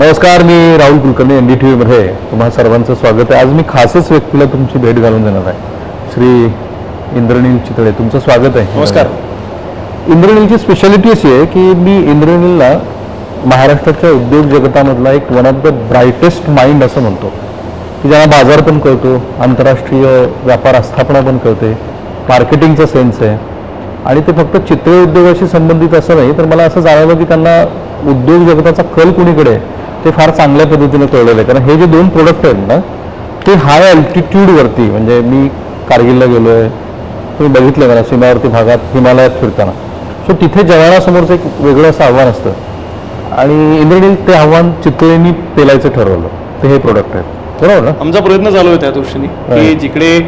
नमस्कार मी Rahul Kulkarni N D T व्हीमध्ये तुम्हा सर्वांचं स्वागत आहे. आज मी खासच व्यक्तीला तुमची भेट घालून देणार आहे. श्री इंद्रनील चितळे तुमचं स्वागत आहे. नमस्कार. इंद्रनीलची स्पेशालिटी अशी आहे की मी इंद्रनीलला महाराष्ट्राच्या उद्योग जगतामधला एक one of the brightest mind असं म्हणतो. की ज्यांना बाजार पण कळतो आंतरराष्ट्रीय व्यापार आस्थापना पण कळते मार्केटिंगचा सेन्स आहे. आणि ते फक्त चित्र उद्योगाशी संबंधित असं नाही तर मला असं जाणवलं की त्यांना उद्योग जगताचा कल कुणीकडे आहे? ते फार चांगल्या पद्धतीने कळलेलं आहे. कारण हे जे दोन प्रोडक्ट आहेत ना ते हाय अल्टिट्यूडवरती म्हणजे मी कारगिलला गेलो आहे तुम्ही बघितलं मला सीमावर्ती भागात हिमालयात फिरताना. सो तिथे जवानासमोरचं एक वेगळं असं आव्हान असतं. आणि इंद्रनील ते आव्हान चितळेनी पेलायचं ठरवलं ते हे प्रोडक्ट आहेत. बरोबर ना? आमचा प्रयत्न चालू आहे त्या दृष्टीने की. जिकडे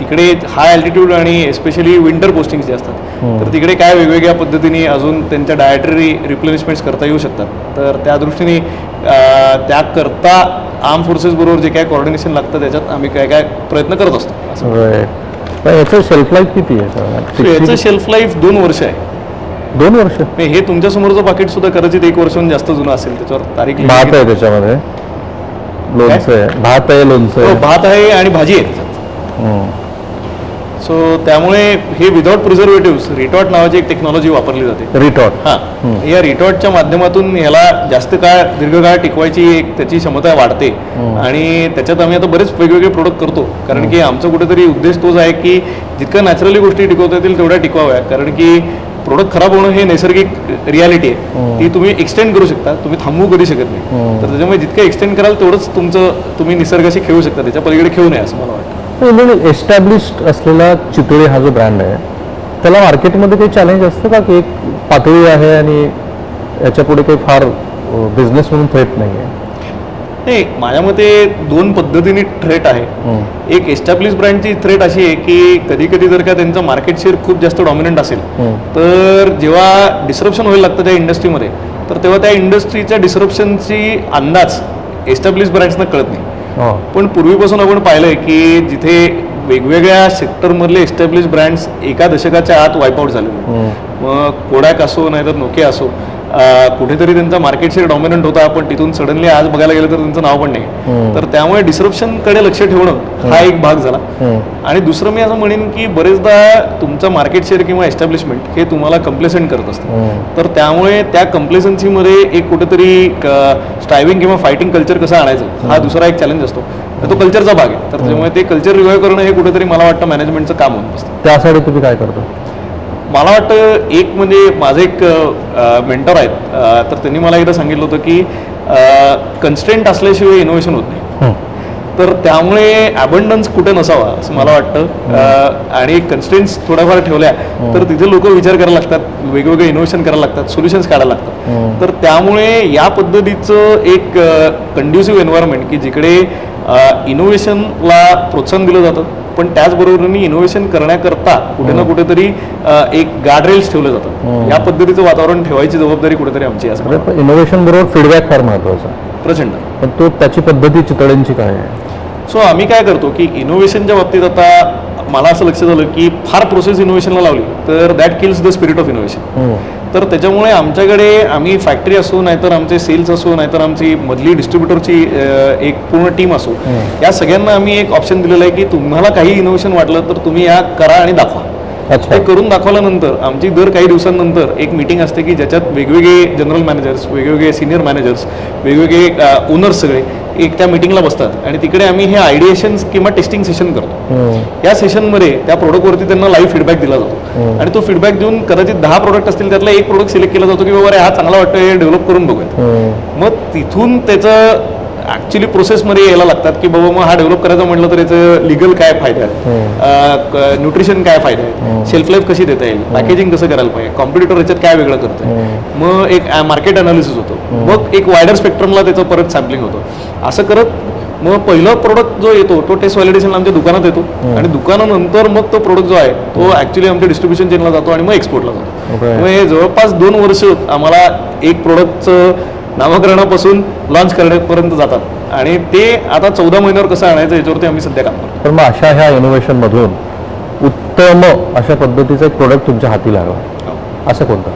तिकडे हाय अल्टिट्यूड आणि एस्पेशली विंटर पोस्टिंग जे असतात हम्म. तर तिकडे काय वेगवेगळ्या पद्धतीने अजून त्यांच्या डायटरी रिप्लेनिशमेंट्स करता येऊ शकतात. तर त्या दृष्टीने त्याकरता आर्म फोर्सेस बरोबर जे काय कॉर्डिनेशन लागतं त्याच्यात आम्ही काय काय प्रयत्न करत असतो. असं. याचं शेल्फ लाईफ किती आहे? याचं शेल्फ लाईफ दोन वर्ष आहे. दोन वर्ष? हे तुमच्या समोरचं पाकिट सुद्धा कदाचित एक वर्षाहून जास्त जुनं असेल त्याच्यावर तारीख भात आहे त्याच्यामध्ये. लोणचं आहे. भात आहे लोणचं हो, आहे. भात आहे आणि भाजी आहे. सो त्यामुळे हे विदाउट प्रिझर्वेटिव्ह रिटॉट नावाची एक टेक्नॉलॉजी वापरली जाते. रिटॉट हां. या रिटॉटच्या माध्यमातून ह्याला जास्त काळ दीर्घकाळ टिकवायची एक त्याची क्षमता वाढते. हम्म. आणि त्याच्यात आम्ही आता बरेच वेगवेगळे प्रोडक्ट करतो. कारण की आमचा कुठेतरी उद्देश तोच आहे की जितकं नॅचरली गोष्टी टिकवता येतील तेवढ्या टिकवाव्या. कारण की प्रोडक्ट खराब होणं हे नैसर्गिक रियालिटी आहे. ती तुम्ही एक्सटेंड करू शकता. तुम्ही थांबवू कधी शकत नाही. तर त्याच्यामुळे जितकं एक्सटेंड कराल तेवढंच तुमचं तुम्ही निसर्गाशी खेळू शकता. त्याच्या पलीकडे खेळू नये असं मला वाटतं. एस्टॅब्लिश्ड असलेला चितळे हा जो ब्रँड आहे त्याला मार्केटमध्ये काही चॅलेंज असतं का की एक पातळी आहे आणि याच्यापुढे काही फार बिझनेस म्हणून थ्रेट नाही आहे नाही माझ्या मते दोन पद्धतीने थ्रेट आहे. एक एस्टॅब्लिश ब्रँडची थ्रेट अशी आहे की कधी कधी जर का त्यांचं मार्केट शेअर खूप जास्त डॉमिनंट असेल. तर जेव्हा डिस्रप्शन व्हायला लागतं त्या इंडस्ट्रीमध्ये तर तेव्हा त्या इंडस्ट्रीच्या डिस्रप्शनची अंदाज एस्टॅब्लिश ब्रँड्सना कळत नाही. पण पूर्वीपासून आपण पाहिलंय की जिथे वेगवेगळ्या सेक्टरमधले एस्टॅब्लिश ब्रँड्स एका दशकाच्या आत वाईप आऊट झालेले आहेत. हम्म. मग कोडॅक असो नाहीतर नोकिया असो कुठेतरी त्यांचा मार्केट शेअर डॉमिनंट होता. पण तिथून सडनली आज बघायला गेलं तर त्यांचं नाव पण नाही. हम्म. तर त्यामुळे डिस्रप्शनकडे लक्ष ठेवणं हा. एक भाग झाला. हम्म. आणि दुसरं मी असं म्हणेन की बरेचदा तुमचं मार्केट शेअर किंवा एस्टॅब्लिशमेंट हे तुम्हाला कम्प्लेसेंट करत असतं. तर त्यामुळे त्या कम्प्लेसन्सीमध्ये एक कुठेतरी स्ट्रायव्हिंग किंवा फायटिंग कल्चर कसं आणायचं हा दुसरा एक चॅलेंज असतो. तो कल्चरचा भाग आहे. तर त्यामुळे ते कल्चर रिवाईव्ह करणं हे कुठेतरी मला वाटतं मॅनेजमेंटचं काम होत असतं त्यासाठी तुम्ही काय करता? मला वाटतं एक म्हणजे माझे एक मेंटर आहेत. तर त्यांनी मला एकदा सांगितलं होतं की कन्स्टेंट असल्याशिवाय इनोव्हेशन होत नाही. हम्म. तर त्यामुळे अबंडन्स कुठे नसावा असं मला वाटतं. अ, आणि कन्स्टेंट्स थोड्याफार ठेवल्या तर तिथे लोक विचार करायला लागतात वेगवेगळे इनोव्हेशन करायला लागतात सोल्युशन्स काढायला लागतात. तर त्यामुळे या पद्धतीचं एक कंड्युसिव्ह एन्व्हायरमेंट की जिकडे इनोव्हेशनला प्रोत्साहन दिलं जातं. पण त्याचबरोबरीने इनोव्हेशन करण्याकरता कुठे ना कुठेतरी अ, एक गार्डरेल्स ठेवलं जातं. हम्म. या पद्धतीचं वातावरण ठेवायची जबाबदारी कुठेतरी आमची आहे असं मला वाटतं. इनोव्हेशन बरोबर फीडबॅक फार महत्त्वाचा प्रचंड. पण तो त्याची पद्धती चितळ्यांची काय आहे? सो आम्ही काय करतो की इनोव्हेशनच्या बाबतीत आता मला असं लक्षात आलं की फार प्रोसेस इनोव्हेशनला लावली तर that kills the spirit of innovation. तर त्याच्यामुळे आमच्याकडे आम्ही फॅक्टरी असो नाहीतर आमचे सेल्स असो नाहीतर आमची मधली डिस्ट्रीब्युटरची एक पूर्ण टीम असो. या सगळ्यांना आम्ही एक ऑप्शन दिलेलं आहे की तुम्हाला काही इनोव्हेशन वाटलं तर तुम्ही या करा आणि दाखवा अच्छा ते करून दाखवल्यानंतर आमची दर काही दिवसांनंतर एक मीटिंग असते की ज्याच्यात वेगवेगळे जनरल मॅनेजर्स वेगवेगळे सिनियर मॅनेजर्स वेगवेगळे ओनर्स सगळे एक त्या मीटिंगला बसतात. आणि तिकडे आम्ही हे आयडिएशन्स किंवा टेस्टिंग सेशन करतो. हम्म. या सेशनमध्ये त्या प्रोडक्टवरती त्यांना लाईव्ह फीडबॅक दिला जातो. हम्म. आणि तो फीडबॅक देऊन कदाचित दहा प्रोडक्ट असतील त्यातला एक प्रोडक्ट सिलेक्ट केला जातो की बाबा हा चांगला वाटतोय हे डेव्हलप करून बघूयात. हम्म. मग तिथून त्याचं ॲक्च्युली प्रोसेसमध्ये यायला लागतात की बाबा मग हा डेव्हलप करायचा म्हटलं तर याचं लिगल काय फायदा आहे? न्यूट्रिशन काय फायदा आहे? हम्म. शेल्फ लाईफ कशी देता येईल? पॅकेजिंग कसं करायला पाहिजे? कॉम्पिटिटर याच्यात काय वेगळं करतोय? हम्म. मग एक मार्केट अनालिसिस होतो. मग एक वायडर स्पेक्ट्रमला त्याचं परत सॅम्पलिंग होतं. असं करत मग पहिला प्रोडक्ट जो येतो तो टेस्ट व्हॅलिडेशन आमच्या दुकानात येतो. आणि दुकानानंतर मग तो प्रोडक्ट जो आहे तो ऍक्च्युली आमच्या डिस्ट्रीब्युशन चेनला जातो आणि मग एक्सपोर्टला जातो. मग हे जवळपास दोन वर्ष आम्हाला एक प्रोडक्टचं नामकरणापासून लॉन्च करण्यापर्यंत जातात. आणि ते आता चौदा महिन्यावर कसं आणायचं याच्यावरती आम्ही सध्या काम करतो. तर मग अशा ह्या इनोव्हेशन मधून उत्तम अशा पद्धतीचा एक प्रोडक्ट तुमच्या हाती लागला. असं कोणतं?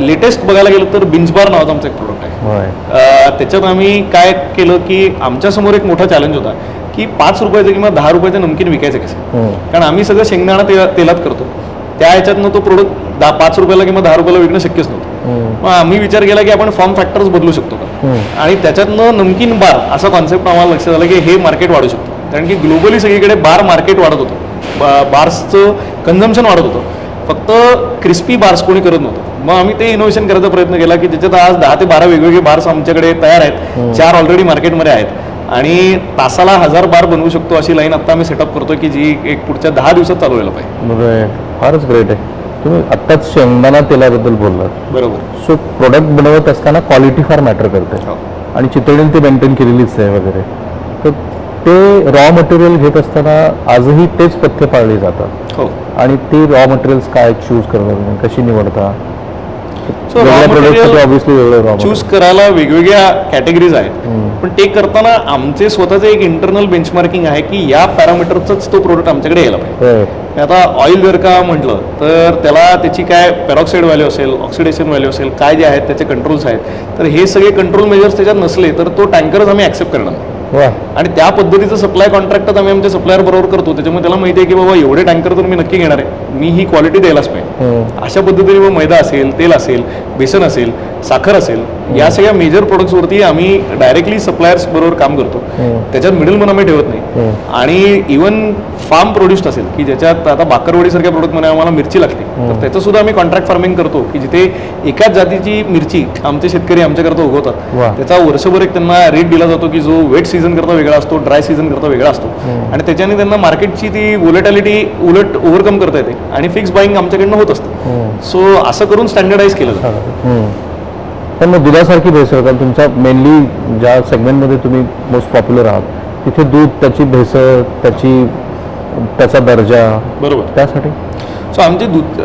लेटेस्ट बघायला गेलं तर बिंचबार नावाचं आमचं एक प्रोडक्ट आहे. त्याच्यात आम्ही काय केलं की आमच्यासमोर एक मोठा चॅलेंज होता की पाच रुपयाचं किंवा दहा रुपयाचं नमकीन विकायचं कसं? हम्म. कारण आम्ही सगळं शेंगदाणा तेला तेलात करतो. त्या ह्याच्यातनं तो प्रोडक्ट दहा पाच रुपयाला किंवा दहा रुपयाला विकणं शक्यच नव्हतं. हम्म. मग आम्ही विचार केला की आपण फॉर्म फॅक्टर्स बदलू शकतो का? हम्म. आणि त्याच्यातनं नमकीन बार असा कॉन्सेप्ट आम्हाला लक्षात आला की हे मार्केट वाढू शकतो. कारण की ग्लोबली सगळीकडे बार मार्केट वाढत होतं. बार्सचं कन्झम्पन वाढत होतं. फक्त क्रिस्पी बार्स कोणी करत नव्हतं. मग आम्ही ते इनोव्हेशन करायचा प्रयत्न केला की ज्याच्यात आज दहा ते बारा वेगवेगळे बार्स आमच्याकडे तयार आहेत. चार ऑलरेडी मार्केटमध्ये आहेत. आणि तासाला हजार बार बनवू शकतो अशी लाईन आता आम्ही सेटअप करतोय की जी एक पुढच्या दहा दिवसात चालू व्हायला पाहिजे. फारच ग्रेट आहे. तुम्ही आत्ताच शेंगदाणा तेलाबद्दल बोललात. बरोबर. सो प्रोडक्ट बनवत असताना क्वालिटी फार मॅटर करते. हो. आणि चितळीने ते मेंटेन केलेलीच आहे वगैरे. तर ते रॉ मटेरियल घेत असताना आजही तेच पथ्य पाळली जातात. हो. आणि ते रॉ मटेरियल्स काय चूज करता तुम्ही कशी निवडता? रॉ चूज करायला वेगवेगळ्या कॅटेगरीज आहेत. पण ते करताना आमचे स्वतःचे एक इंटरनल बेंचमार्किंग आहे की या पॅरामीटरचाच तो प्रोडक्ट आमच्याकडे यायला पाहिजे. आता ऑइल जर का म्हटलं तर त्याला त्याची काय पेरॉक्साईड व्हॅल्यू असेल ऑक्सिडेशन व्हॅल्यू असेल काय जे आहेत त्याचे कंट्रोल्स आहेत. तर हे सगळे कंट्रोल मेजर्स त्याच्यात नसले तर तो टँकरच आम्ही ऍक्सेप्ट करणार आणि त्या पद्धतीचं सप्लाय कॉन्ट्रॅक्टच आम्ही आमच्या सप्लायर बरोबर करतो. त्याच्यामुळे त्याला माहिती आहे की बाबा एवढे टँकर तर मी नक्की घेणार आहे. मी ही क्वालिटी द्यायलाच पाहिजे. अशा पद्धतीने मग मैदा असेल तेल असेल बेसन असेल साखर असेल या सगळ्या मेजर प्रोडक्ट्सवरती आम्ही डायरेक्टली सप्लायर्स बरोबर काम करतो. हम्म. त्याच्यात मिडल मन आम्ही ठेवत नाही. आणि इवन फार्म प्रोड्युस्ड असेल की ज्याच्यात आता बाकरवडीसारख्या प्रोडक्टमध्ये आम्हाला मिरची लागते तर त्याचं सुद्धा आम्ही कॉन्ट्रॅक्ट फार्मिंग करतो की जिथे एकाच जातीची मिरची आमचे शेतकरी आमच्याकरता. उगवतात. त्याचा वर्षभर एक त्यांना रेट दिला जातो की जो वेट सीझन करता वेगळा असतो ड्राय सीझन करता वेगळा असतो. आणि त्याच्याने त्यांना मार्केटची ती वोलेटॅलिटी उलट ओव्हरकम करता येते. आणि फिक्स बाईंग आमच्याकडनं होत असतं. हम्म. सो असं करून स्टँडर्डाईज केलं जातं. हम्म. पण मग दुधासारखी भेसळ कारण तुमचा मेनली ज्या सेगमेंटमध्ये तुम्ही मोस्ट पॉप्युलर आहात तिथे दूध त्याची भेसळ त्याची त्याचा दर्जा बरोबर. त्यासाठी? सो आमची दूध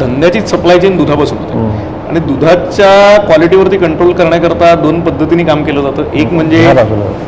धंद्याची सप्लाय चेन दुधापासून होते. आणि दुधाच्या क्वालिटीवरती कंट्रोल करण्याकरता दोन पद्धतीने काम केलं जातं. एक म्हणजे.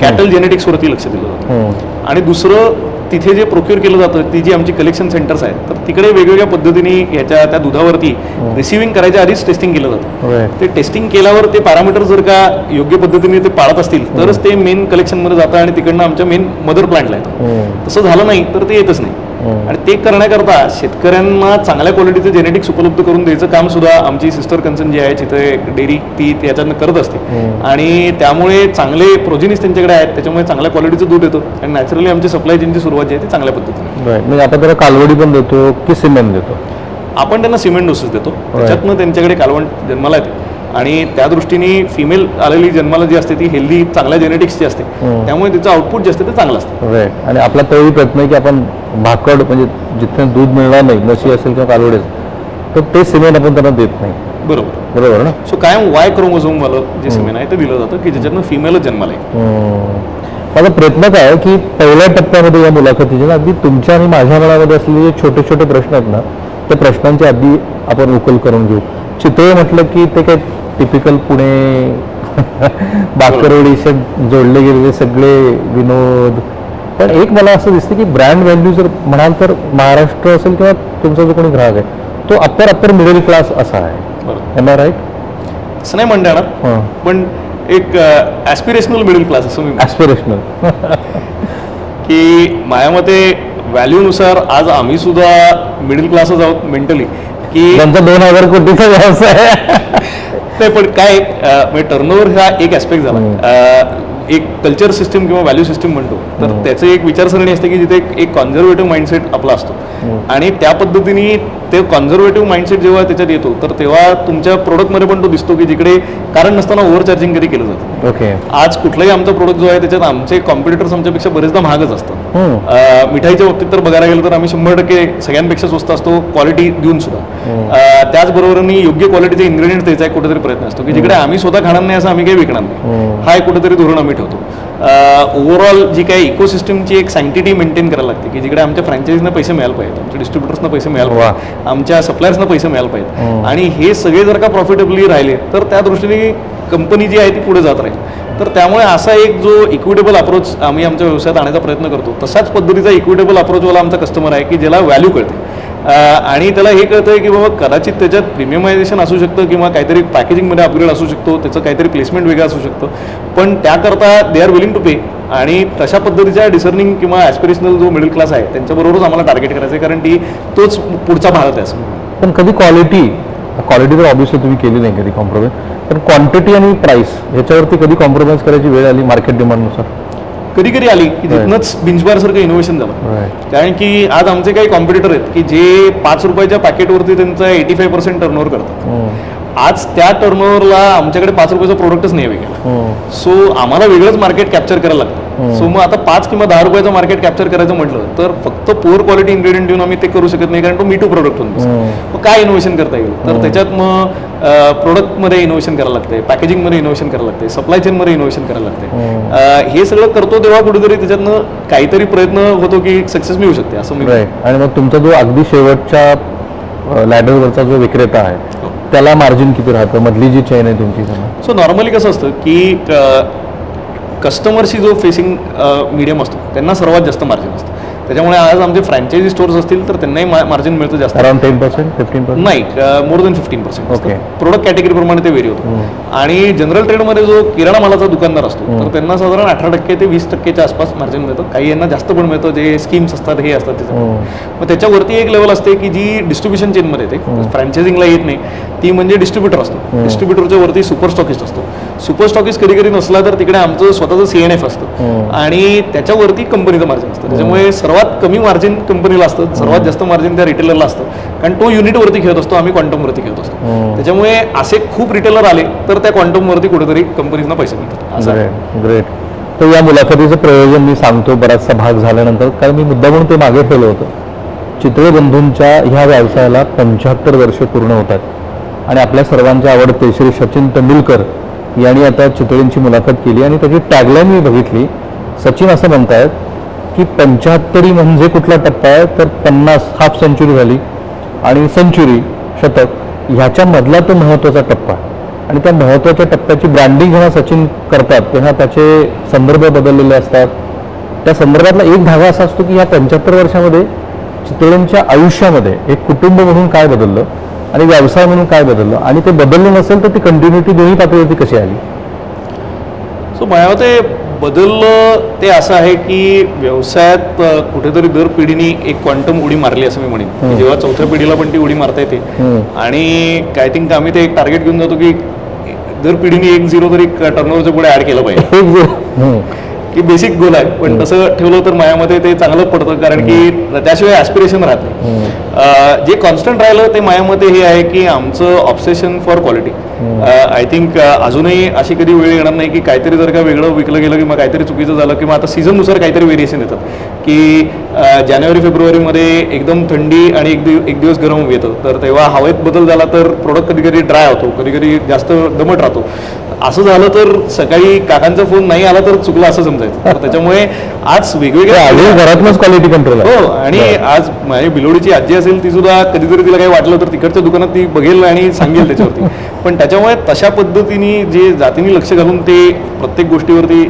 कॅटल जेनेटिक्सवरती लक्ष दिलं जातं. आणि दुसरं तिथे जे प्रोक्युअर केलं जातं ती जी आमची कलेक्शन सेंटर्स आहेत तर तिकडे वेगवेगळ्या पद्धतीने ह्याच्या त्या दुधावरती रिसिव्हिंग करायच्या आधीच टेस्टिंग केलं जातं. ते टेस्टिंग केल्यावर ते पॅरामीटर जर का योग्य पद्धतीने ते पाळत असतील तरच ते मेन कलेक्शनमध्ये जातं आणि तिकडनं आमच्या मेन मदर प्लांटला येतं हम्म. तसं झालं नाही तर ते येतच नाही. आणि ते करण्याकरता शेतकऱ्यांना चांगल्या क्वालिटीचे जेनेटिक्स उपलब्ध करून द्यायचं काम सुद्धा आमची सिस्टर कन्सर्न जी आहे तिथे डेअरी ती याच्यातनं करत असते. हम्म. आणि त्यामुळे चांगले प्रोजिनीस त्यांच्याकडे आहेत त्याच्यामुळे चांगल्या क्वालिटीचं दूध येतं. आणि नॅचरली आमची सप्लाय चेनची सुरुवात जी आहे ती चांगल्या पद्धतीने. म्हणजे आपण त्याला कालवडी पण देतो की सिमेंट देतो? आपण त्यांना सिमेंट डोसेस देतो. त्याच्यातनं त्यांच्याकडे कालवण जन्माला येते. आणि त्या दृष्टीने फिमेल आलेली जन्माला जी असते ती हेल्दी चांगल्या जेनेटिक्सची असते. त्यामुळे तिचं आउटपुट जे असते ते चांगलं असतं. आणि आपला तोही प्रयत्न आहे की आपण भाकड म्हणजे जिथे दूध मिळणार नाही नशी असेल किंवा कालवडी असेल तर ते सिमेंट आपण त्यांना देत नाही. बरोबर. बरोबर ना? सो कायम वाय क्रोमोझोम वालं जे सिमेंट आहे ते दिलं जातं की ज्याच्यातनं फिमेलच जन्माला येईल. माझा प्रयत्न काय आहे की पहिल्या टप्प्यामध्ये या मुलाखतीचे ना अगदी तुमच्या आणि माझ्या मनामध्ये असलेले जे छोटे छोटे प्रश्न आहेत ना त्या प्रश्नांची आधी आपण उकल करून घेऊ. चितळे म्हटलं की ते काय टिपिकल पुणे बाकरवडीशी जोडले गेलेले सगळे विनोद. पण एक मला असं दिसतं की ब्रँड व्हॅल्यू जर म्हणाल तर महाराष्ट्र असेल किंवा तुमचा जो कोणी ग्राहक आहे तो अप्पर अप्पर मिडल क्लास असा आहे. एम आय राईट असं नाही म्हणता येणार. पण एक ऍस्पिरेशनल मिडल क्लास असं मी ॲस्पिरेशनल की माझ्या मते व्हॅल्यूनुसार आज आम्ही सुद्धा मिडल क्लासच आहोत मेंटली की त्यांचा दोन हजार कोटीचा व्यवसाय नाही पण काय म्हणजे टर्नओव्हर हा एक ऍस्पेक्ट झाला. एक कल्चर सिस्टम किंवा व्हॅल्यू सिस्टम म्हणतो. तर. त्याचं एक विचारसरणी असते की जिथे एक- कॉन्झर्वेटिव्ह माइंडसेट आपला असतो. आणि त्या पद्धतीने ते कॉन्झर्वेटिव्ह माइंडसेट जेव्हा त्याच्यात येतो तर तेव्हा तुमच्या प्रोडक्टमध्ये पण तो दिसतो की जिकडे कारण नसताना ओव्हर चार्जिंग कधी केलं जातं? ओके आज कुठलाही आमचा प्रोडक्ट जो आहे त्याच्यात आमचे कॉम्पिटिटर्स आमच्यापेक्षा बरेचदा महागच असतात. अं, मिठाईच्या बाबतीत तर बघायला गेलं तर आम्ही शंभर टक्के सगळ्यांपेक्षा स्वस्त असतो क्वालिटी देऊन सुद्धा हम्म. अं, त्याचबरोबरनी योग्य क्वालिटीचे इन्ग्रेडियंट द्यायचा एक कुठेतरी प्रयत्न असतो की जिकडे आम्ही स्वतः खाणार नाही असं आम्ही काही विकणार नाही. हा एक कुठेतरी धोरण आम्ही ठेवतो ओव्हरऑल जी काही इकोसिस्टमची एक सँक्टिटी मेंटेन करायला लागते की जिकडे आमच्या फ्रँचायझीना पैसे मिळायला पाहिजेत आमच्या डिस्ट्रीब्युटर्सना पैसे मिळायला. पाहिजे आमच्या सप्लायर्सना पैसे मिळायला पाहिजेत. आणि हे सगळे जर का प्रॉफिटेबली राहिले तर त्या दृष्टीने कंपनी जी आहे ती पुढे जात राहील. तर त्यामुळे असा एक जो इक्विटेबल अप्रोच आम्ही आमच्या व्यवसायात आणण्याचा प्रयत्न करतो. तशाच पद्धतीचा इक्विटेबल अप्रोचवाला आमचा कस्टमर आहे की ज्याला व्हॅल्यू कळते. आणि त्याला हे कळतंय की बाबा कदाचित त्याच्यात प्रीमियमायझेशन असू शकतं किंवा काहीतरी पॅकेजिंगमध्ये अपग्रेड असू शकतो त्याचं काहीतरी प्लेसमेंट वेगळं असू शकतं. पण त्याकरता they are willing to pay आणि तशा पद्धतीच्या डिसर्निंग किंवा ॲस्पिरेशनल जो मिडल क्लास आहे त्यांच्याबरोबरच आम्हाला टार्गेट करायचं आहे कारण ती तोच पुढचा भारत आहे असं. पण कधी क्वालिटी क्वालिटी तर ऑब्व्हियसली तुम्ही केली नाही कधी कॉम्प्रोमाइज पण क्वांटिटी आणि प्राइस ह्याच्यावरती कधी कॉम्प्रोमाइज करायची वेळ आली मार्केट डिमांडनुसार कधी कधी आली की तिथनंच बिंचबारसारखं इनोव्हेशन झालं. कारण की आज आमचे काही कॉम्पिटिटर आहेत की जे पाच रुपयाच्या पॅकेटवरती त्यांचा एटी फाय पर्सेंट टर्नओव्हर करतात आज त्या टर्नओव्हरला आमच्याकडे पाच रुपयाचं प्रोडक्टच नाही विकेला. सो आम्हाला वेगळंच मार्केट कॅप्चर करायला लागतं. सो मग आता पाच किंवा दहा रुपयाचं मार्केट कॅप्चर करायचं म्हटलं तर फक्त पुअर क्वालिटी इन्ग्रेडियंट देऊन आम्ही ते करू शकत नाही कारण तो मी टू प्रोडक्ट होऊन बसतो. मग काय इनोव्हेशन करता येईल? तर त्याच्यात मग प्रोडक्टमध्ये इनोव्हेशन करायला लागते पॅकेजिंगमध्ये इनोव्हेशन करायला लागते सप्लाय चेनमध्ये इनोव्हेशन करायला लागते हे. सगळं करतो तेव्हा कुठेतरी त्याच्यातनं काहीतरी प्रयत्न होतो की सक्सेस मिळू शकते असं मी आणि मग तुमचा जो अगदी शेवटच्या लॅडरवरचा जो विक्रेता आहे त्याला मार्जिन किती राहतं? मधली जी चेन आहे तुमची समजा. सो नॉर्मली कसं असतं की कस्टमरशी जो फेसिंग मीडियम असतो त्यांना सर्वात जास्त मार्जिन असतं. त्याच्यामुळे आज आमचे फ्रँचायझी स्टोर्स असतील तर त्यांनाही मार्जिन मिळतं जास्त. Around ten percent fifteen percent नाही more than fifteen percent Okay. Product category प्रमाणे ते वेरी होतं. आणि जनरल ट्रेडमध्ये जो किराणा मालाचा दुकानदार असतो तर त्यांना साधारण अठरा टक्के ते वीस टक्केच्या आसपास मार्जिन मिळतं. काही यांना जास्त पण मिळतं जे स्कीम्स असतात हे असतात त्याच्यात मग त्याच्यावरती एक लेवल असते की जी डिस्ट्रीब्युशन चेनमध्ये येते. फ्रँचायझिंगला येत नाही. ती म्हणजे डिस्ट्रीब्युटर असतो. डिस्ट्रीब्युटरच्या वरती सुपर स्टॉकिस्ट असतो. सुपर स्टॉकिस्ट कधी कधी नसला तर तिकडे आमचं स्वतःचं सी एन एफ असतं. आणि त्याच्यावरती कंपनीचं मार्जिन असतं. त्याच्यामुळे सर्वात कमी मार्जिन कंपनीला असतं. सर्वात जास्त मार्जिन त्या रिटेलरला असतं. कारण तो युनिटवरती खेळत असतो. आम्ही क्वांटमवरती खेळत असतो. त्याच्यामुळे असे खूप रिटेलर आले तर त्या क्वांटमवरती कुठेतरी कंपनीजना पैसे मिळतात. असं आहे. ग्रेट तर या मुलाखतीचं प्रयोजन मी सांगतो. बराचसा भाग झाल्यानंतर कारण मी मुद्दा म्हणून ते मागे ठेवलं होतं. चितळे बंधूंच्या ह्या व्यवसायाला पंच्याहत्तर वर्ष पूर्ण होतात. आणि आपल्या सर्वांचे आवडते श्री सचिन तेंडुलकर यांनी आता चितळींची मुलाखत केली आणि त्याची टॅगलाईन मी बघितली. सचिन असं म्हणतायत की पंच्याहत्तरी म्हणजे कुठला टप्पा आहे? तर पन्नास हाफ सेंचुरी झाली आणि सेंचुरी शतक ह्याच्यामधला तो महत्त्वाचा टप्पा आणि त्या महत्त्वाच्या टप्प्याची ब्रँडिंग जेव्हा सचिन करतात तेव्हा त्याचे संदर्भ बदललेले असतात. त्या संदर्भातला एक धागा असा असतो की या पंच्याहत्तर वर्षामध्ये चितळींच्या आयुष्यामध्ये एक कुटुंब म्हणून काय बदललं? आणि व्यवसाय म्हणून काय बदललं? आणि ते बदललं नसेल तर ती कंटिन्युटी दोन्ही पातळीवरती कशी आली? सो माझ्या मते बदललं ते असं आहे की व्यवसायात कुठेतरी दर पिढीने एक क्वांटम उडी मारली असं मी म्हणेन. जेव्हा चौथ्या पिढीला पण ती उडी मारता येते. आणि आय थिंक आम्ही ते एक टार्गेट घेऊन जातो की दर पिढीने एक झिरो तरी टर्नओव्हरच्या पुढे ऍड केलं पाहिजे. की बेसिक गोल आहे. पण तसं ठेवलं तर मायामध्ये ते चांगलं पडतं. कारण की त्याशिवाय ॲस्पिरेशन राहत नाही. जे कॉन्स्टंट राहिलं ते मायामध्ये हे आहे की आमचं obsession for quality I think अजूनही अशी कधी वेळ येणार नाही की काहीतरी जर का वेगळं विकलं गेलं किंवा काहीतरी चुकीचं झालं किंवा आता सीझननुसार काहीतरी व्हेरिएशन येतात की जानेवारी फेब्रुवारीमध्ये एकदम थंडी आणि एक दिव एक दिवस गरम येतं. तर तेव्हा हवेत बदल झाला तर प्रोडक्ट कधी कधी ड्राय होतो. कधी कधी जास्त दमट राहतो. असं झालं तर सकाळी काकांचा फोन नाही आला तर चुकलं असं समजायचं. तर त्याच्यामुळे आज वेगवेगळ्या घरातूनच क्वालिटी कंट्रोल हो आणि आज माझी बिलोडीची आजी असेल ती सुद्धा कधीतरी तिला काही वाटलं तर तिकडच्या दुकानात ती बघेल आणि सांगेल त्याच्यावरती. पण त्याच्यामुळे तशा पद्धतीने जे जातीने लक्ष घालून ते प्रत्येक गोष्टीवरती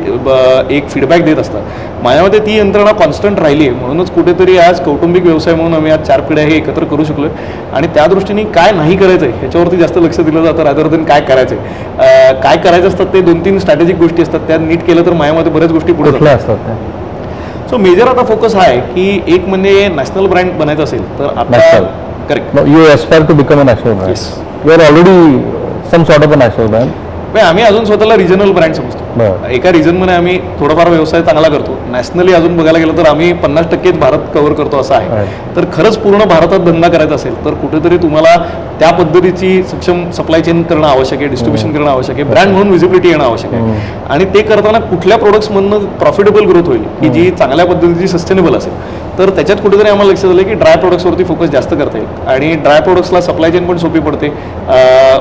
एक फीडबॅक देत असतात. माझ्यामध्ये ती यंत्रणा कॉन्स्टंट राहिली आहे. म्हणूनच कुठेतरी आज कौटुंबिक व्यवसाय म्हणून आम्ही आज चार पिढ्या हे एकत्र करू शकलो आणि त्या दृष्टीने काय नाही करायचं आहे ह्याच्यावरती जास्त लक्ष दिलं जातं रादर देन काय करायचं आहे काय करायचं असतात ते दोन तीन स्ट्रॅटेजिक गोष्टी असतात. त्या नीट केलं तर माझ्यामध्ये बऱ्याच गोष्टी पुढे असतात सो मेजर आता फोकस हा आहे की एक म्हणजे नॅशनल ब्रँड बनायचं असेल तर National. Correct you aspire to become a national brand. You are already some sort of national brand आम्ही अजून स्वतःला रिजनल ब्रँड समजतो. बरं. एका रिजनमध्ये आम्ही थोडाफार व्यवसाय चांगला करतो. नॅशनली अजून बघायला गेलं तर आम्ही पन्नास टक्केच भारत कव्हर करतो असं आहे. Right. तर खरंच पूर्ण भारतात धंदा करायचा असेल तर कुठेतरी तुम्हाला त्या पद्धतीची सक्षम सप्लाय चेन करणं आवश्यक आहे डिस्ट्रीब्युशन करणं आवश्यक आहे ब्रँड म्हणून विजिबिलिटी येणं आवश्यक आहे. आणि ते करताना कुठल्या प्रोडक्ट्समधनं प्रॉफिटेबल ग्रोथ होईल की जी चांगल्या पद्धतीची सस्टेनेबल असेल. तर त्याच्यात कुठेतरी आम्हाला लक्षात आलं की ड्राय प्रोडक्ट्सवरती फोकस जास्त करता येईल. आणि ड्राय प्रोडक्ट्सला सप्लाय चेन पण सोपी पडते.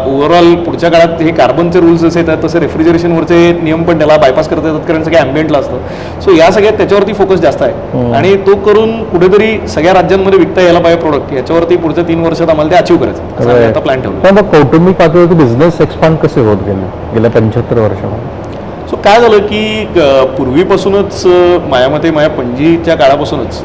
ओव्हरऑल पुढच्या काळात हे कार्बनचे रुल्स जसे येतात तसे रेफ्रिजरेशनवरचे नियम पण त्याला बायपास करता येतात कारण सगळे अँबियंटला असतं. सो या सगळ्यात त्याच्यावरती फोकस जास्त आहे. आणि तो करून कुठेतरी सगळ्या राज्यांमध्ये विकता यायला पाहिजे प्रोडक्ट याच्यावरती पुढच्या तीन वर्षात आम्हाला ते अचीव करायचं असं आता प्लॅन ठेवलं कौटुंबिक पातळीवरती बिझनेस एक्सपांड कसे होत गेले? गेल्या पंच्याहत्तर वर्षामध्ये. सो काय झालं की पूर्वीपासूनच अ, माझ्यामते माझ्या पणजीच्या काळापासूनच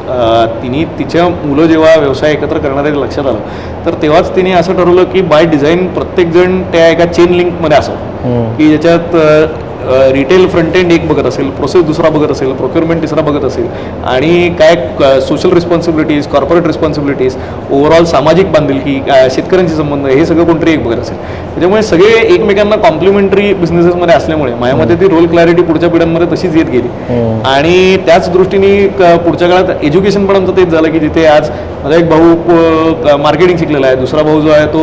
तिने तिच्या मुलं जेव्हा व्यवसाय एकत्र करणारे लक्षात आलं तर तेव्हाच तिने असं ठरवलं की बाय डिझाईन प्रत्येकजण त्या एका चेन लिंकमध्ये असावं. की ज्याच्यात रिटेल फ्रंट एंड एक बघत असेल प्रोसेस दुसरा बघत असेल प्रोक्युरमेंट तिसरा बघत असेल आणि काय social responsibilities corporate responsibilities overall सामाजिक बांधिलकी शेतकऱ्यांशी संबंध हे सगळं कोणतरी एक बघत असेल. त्याच्यामुळे सगळे एकमेकांना कॉम्प्लिमेंटरी बिझनेसेसमध्ये असल्यामुळे माझ्यामध्ये ती रोल क्लॅरिटी पुढच्या पिढ्यांमध्ये तशीच येत गेली. आणि त्याच दृष्टीने पुढच्या काळात एज्युकेशन पण आमचं तेच झालं की जिथे आज माझा एक भाऊ मार्केटिंग शिकलेला आहे. दुसरा भाऊ जो आहे तो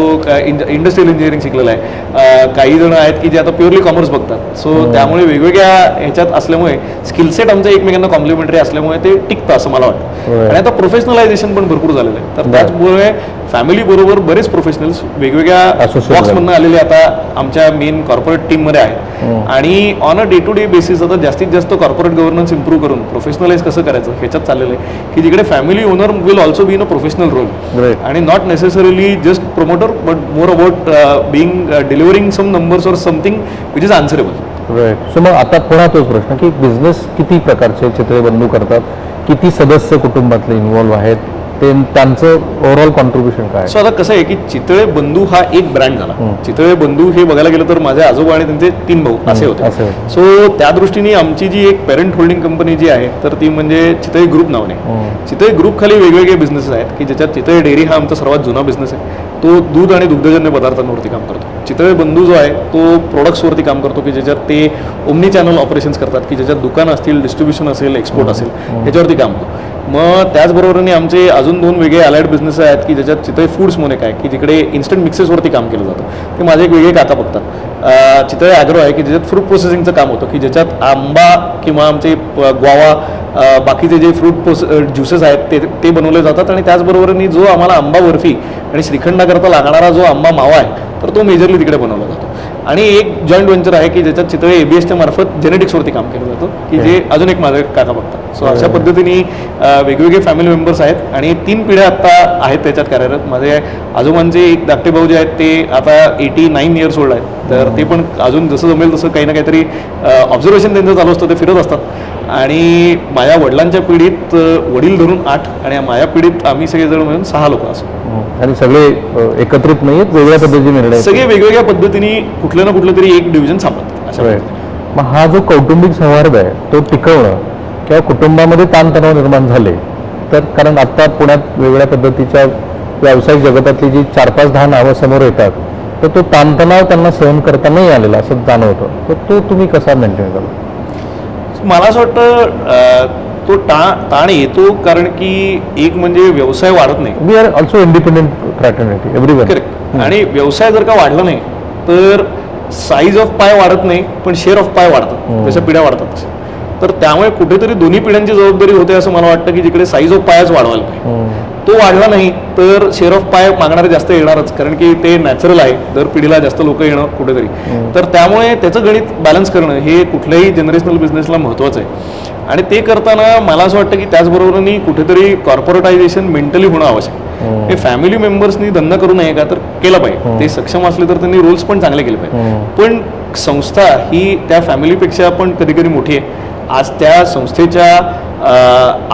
इंडस्ट्रियल इंजिनिअरिंग शिकलेला आहे. काही जण आहेत की जे आता प्युअरली कॉमर्स बघतात. सो त्यामुळे वेगवेगळ्या ह्याच्यात असल्यामुळे स्किलसेट आमचं एकमेकांना कॉम्प्लिमेंटरी असल्यामुळे ते टिकतं असं मला वाटतं. आणि आता प्रोफेशनलायझेशन पण भरपूर झालेलं आहे तर. त्याचमुळे फॅमिली बरोबर बरेच प्रोफेशनल्स वेगवेगळ्या बॉक्समधनं आलेले आता आमच्या मेन कॉर्पोरेट टीममध्ये आहेत हम्म. आणि on a day to day basis आता जास्तीत जास्त कॉर्पोरेट गव्हर्नन्स इम्प्रूव्ह करून प्रोफेशनलाइज कसं करायचं ह्याच्यात चाललेलं आहे की जिकडे family owner will also be in a professional role. आणि not necessarily just promoter but more about being delivering some numbers or something which is answerable so मग आता पुन्हा तोच प्रश्न की बिझनेस किती प्रकारचे चित्रे बंधू करतात? किती सदस्य कुटुंबातले इन्व्हॉल्व्ह आहेत? ते त्यांचं ओव्हरऑल कॉन्ट्रीब्युशन काय? सो आता कसं आहे की चितळे बंधू हा एक ब्रँड झाला. चितळे बंधू हे बघायला गेलं तर माझे आजोबा आणि त्यांचे तीन भाऊ असे होते. सो त्या दृष्टीने आमची जी एक पेरेंट होल्डिंग कंपनी जी आहे तर ती म्हणजे चितळे ग्रुप नावाने. चितळे ग्रुप खाली वेगवेगळे बिझनेस आहेत की ज्याच्यात चितळे डेअरी हा आमचा सर्वात जुना बिझनेस आहे. तो दूध आणि दुग्धजन्य पदार्थांवरती काम करतो. चितळे बंधू जो आहे तो प्रोडक्ट्सवरती काम करतो की ज्याच्यात ते ओमनी चॅनल ऑपरेशन्स करतात की ज्याच्यात दुकान असतील डिस्ट्रीब्युशन असेल एक्सपोर्ट असेल याच्यावरती काम करतो. मग त्याचबरोबरीने आमचे अजून दोन वेगळे अलाइड बिझनेस आहेत की ज्याच्यात चितळे फूड्स म्हणून एक आहे की जिकडे इन्स्टंट मिक्सेसवरती काम केलं जातं. ते माझे एक वेगळे काका बघतात. चितळे ॲग्रो आहे की ज्याच्यात फ्रूट प्रोसेसिंगचं काम होतं की ज्याच्यात आंबा किंवा आमचे प- ग्वावा बाकीचे जे फ्रूट प्रोसे ज्युसेस आहेत ते ते बनवले जातात आणि त्याचबरोबरीने जो आम्हाला आंबा बर्फी आणि श्रीखंडाकरता लागणारा जो आंबा मावा आहे तर तो मेजरली तिकडे बनवला जातो. आणि एक जॉईंट व्हेंचर आहे की ज्याच्यात चितळे एबीएसच्या मार्फत जेनेटिक्सवरती काम केलं जातं की जे अजून एक माझे काका बघतात. सो अशा पद्धतीने वेगवेगळे फॅमिली मेंबर्स आहेत आणि तीन पिढ्या आता आहेत त्याच्यात कार्यरत माझे आजोबांचे एक धाकटे भाऊ जे आहेत ते आता एटी नाईन इयर्स ओल्ड आहेत तर ते पण अजून जसं जमेल तसं काही ना काहीतरी ऑब्झर्वेशन त्यांचं चालू असतं ते फिरत असतात आणि माझ्या वडिलांच्या पिढीत वडील धरून आठ आणि माझ्या पिढीत आम्ही सगळेजण मिळून सहा लोक असतो. आणि सगळे एकत्रित नाही आहेत वेगळ्या पद्धतीचे निर्णय. सगळे वेगवेगळ्या पद्धतीने कुठलं ना कुठलं तरी एक डिव्हिजन सापडतात अशा. पद्धतीने. मग हा जो कौटुंबिक सौहार्द आहे तो टिकवणं किंवा कुटुंबामध्ये ताणतणाव निर्माण झाले तर कारण आता पुण्यात वेगळ्या पद्धतीच्या व्यावसायिक जगतातली जी चार पाच दहा नावं समोर येतात तर तो ताणतणाव त्यांना सहन करता नाही आलेला असं जाणवतं. तर तो तुम्ही कसा मेंटेन करता? मला असं वाटतं तो ता ताण येतो कारण की एक म्हणजे व्यवसाय वाढत नाही. We are also independent fraternity every correct आणि व्यवसाय जर का वाढला नाही तर साईज ऑफ पाय वाढत नाही पण शेअर ऑफ पाय वाढतात. जशा पिढ्या वाढतात. तर त्यामुळे कुठेतरी दोन्ही पिढ्यांची जबाबदारी होते असं मला वाटतं की जिकडे साईज ऑफ पायच वाढवायला पाहिजे तो वाढला नाही तर शेअर ऑफ पाय मागणारे जास्त येणारच कारण की ते नॅचरल आहे. दर पिढीला जास्त लोक येणं कुठेतरी. तर त्यामुळे त्याचं गणित बॅलन्स करणं हे कुठल्याही जनरेशनल बिझनेसला महत्त्वाचं आहे. आणि ते करताना मला असं वाटतं की त्याचबरोबरनी कुठेतरी कॉर्पोरेटायझेशन मेंटली होणं आवश्यक आहे. हे. फॅमिली मेंबर्सनी धंदा करू नये का तर केला पाहिजे. ते सक्षम असले तर त्यांनी रूल्स पण चांगले केले पाहिजे. पण संस्था ही त्या फॅमिलीपेक्षा पण कधी कधी मोठी आहे. आज त्या संस्थेच्या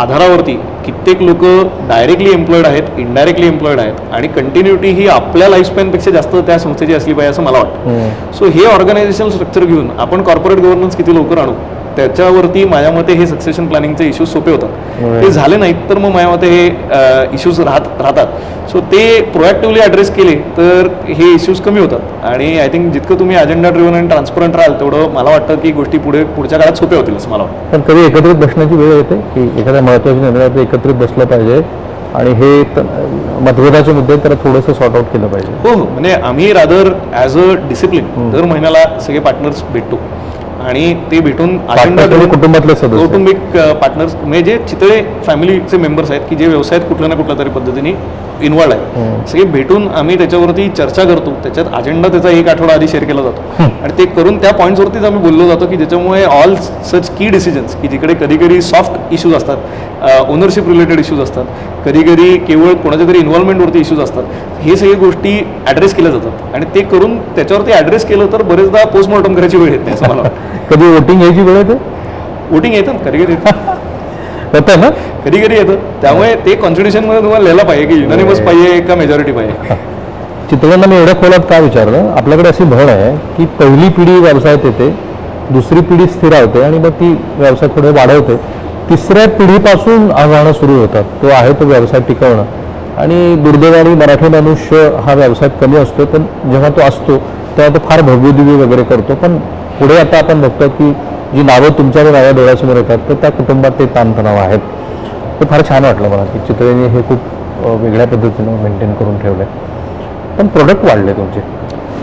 आधारावरती कित्येक लोक डायरेक्टली एम्प्लॉईड आहेत इनडायरेक्टली एम्प्लॉईड आहेत आणि कंटिन्युटी ही आपल्या लाईफस्पॅनपेक्षा जास्त त्या संस्थेची असली पाहिजे असं मला वाटतं. सो हे ऑर्गनायझेशनल स्ट्रक्चर घेऊन आपण कॉर्पोरेट गव्हर्नन्स किती लवकर आणू? त्याच्यावरती माझ्या मते हे सक्सेशन प्लॅनिंगचे इश्यूज सोपे होतात. ते झाले नाहीत तर मग माझ्या मते हे इश्यूज राहत राहतात. सो ते प्रोॲक्टिव्हली ॲड्रेस केले तर हे इश्यूज कमी होतात. आणि आय थिंक जितकं तुम्ही अजेंडा ड्रिव्हन आणि ट्रान्सपरंट राहाल तेवढं मला वाटतं की गोष्टी पुढे पुढच्या काळात सोप्या होतील असं मला वाटतं. पण कधी एकत्रित बसण्याची वेळ येते की एखाद्या महत्त्वाच्या निर्णयात एकत्रित बसलं पाहिजे आणि हे मतभेदाचे मुद्दे तर थोडंसं सॉर्ट आउट केलं पाहिजे. हो हो. म्हणजे आम्ही रादर ॲज अ डिसिप्लिन दर महिन्याला सगळे पार्टनर्स भेटतो. आणि ते भेटून कुटुंबातले सदस्य. कौटुंबिक पार्टनर्स म्हणजे जे चितळे फॅमिलीचे मेंबर्स आहेत की जे व्यवसायात कुठल्या ना कुठल्या तरी पद्धतीने इन्वॉल्ड. आहे सगळे भेटून आम्ही त्याच्यावरती चर्चा करतो. त्याच्यात अजेंडा त्याचा एक आठवडा आधी शेअर केला जातो. आणि ते करून त्या पॉईंट्सवरतीच आम्ही बोललो जातो की ज्याच्यामुळे ऑल सच की डिसिजन्स की जिकडे कधी कधी सॉफ्ट इश्यूज असतात ओनरशिप रिलेटेड इश्यूज असतात कधी कधी केवळ कोणाच्या तरी इन्व्हॉल्वमेंटवरती इश्यूज असतात हे सगळी गोष्टी ॲड्रेस केल्या जातात. आणि ते करून त्याच्यावरती ॲड्रेस केलं तर बरेचदा पोस्टमॉर्टम करायची वेळ येत नाही असं मला वाटतं. कधी वोटिंग यायची वेळ येते वोटिंग येतं ना, कधी कधी येतं ना? कधी कधी येतं. त्यामुळे ते कॉन्स्टिट्यूशनमध्ये तुम्हाला लिहायला पाहिजे की युनानिमस पाहिजे का मेजॉरिटी पाहिजे? चित्रकांना मी एवढ्या खोलात का विचारलं? आपल्याकडे अशी म्हण आहे की पहिली पिढी व्यवसायात येते दुसरी पिढी स्थिरावते आणि मग ती व्यवसाय थोडे वाढवते. तिसऱ्या पिढीपासून आव्हानं सुरू होतात. तो आहे तो व्यवसाय टिकवणं. आणि दुर्दैवाने मराठी मनुष्य हा व्यवसाय कमी असतो पण जेव्हा तो असतो तेव्हा तो फार भव्यदिव्य वगैरे करतो. पण पुढे आता आपण बघतो की जी नावं तुमच्या माझ्या डोळ्यासमोर येतात तर त्या कुटुंबात ते ताणतणाव आहेत. ते फार छान वाटलं मला की चित्रेने हे खूप वेगळ्या पद्धतीनं मेंटेन करून ठेवलं पण प्रोडक्ट वाढले तुमचे.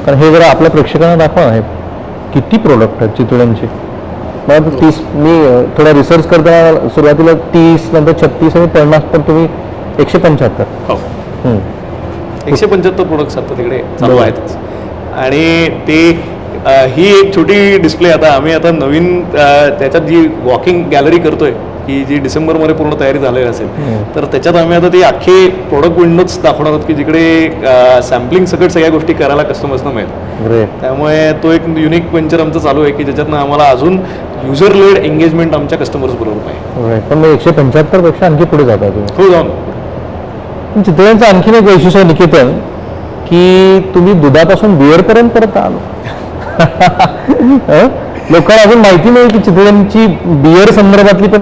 कारण हे जरा आपल्या प्रेक्षकांना दाखवा ना हे किती प्रोडक्ट आहेत चितळ्यांचे मला तीस मी थोडा रिसर्च करताना सुरुवातीला तीस नंतर छत्तीस आणि पन्नास पण तुम्ही एकशे पंच्याहत्तर. हो. एकशे पंच्याहत्तर प्रोडक्ट्स आता तिकडे चालू. आहेतच आणि ते ही एक छोटी डिस्प्ले आता आम्ही आता नवीन त्याच्यात जी वॉकिंग गॅलरी करतोय की जी डिसेंबरमध्ये पूर्ण तयारी झालेली असेल हम्म. तर त्याच्यात आम्ही आता ती अख्खी प्रोडक्ट विंडोज दाखवणार आहोत की जिकडे सॅम्पलिंग सगळं सगळ्या गोष्टी करायला कस्टमर्सना मिळेल त्यामुळे तो एक युनिक वेंचर आमचं चालू आहे की ज्याच्यातनं आम्हाला अजून युजर लेड एंगेजमेंट आमच्या कस्टमर्स बरोबर पाहिजे Right. पण मग एकशे पंच्याहत्तरपेक्षा आणखी पुढे जाता तुम्ही हो जाऊन चितळ्यांचं आणखीन एक वैशिष्ट्य आहे, निकेतन की तुम्ही दुधापासून बिअरपर्यंत परत आलो हं? लोकांना अजून माहिती नाही की चितळ्यांची बिअर संदर्भातली पण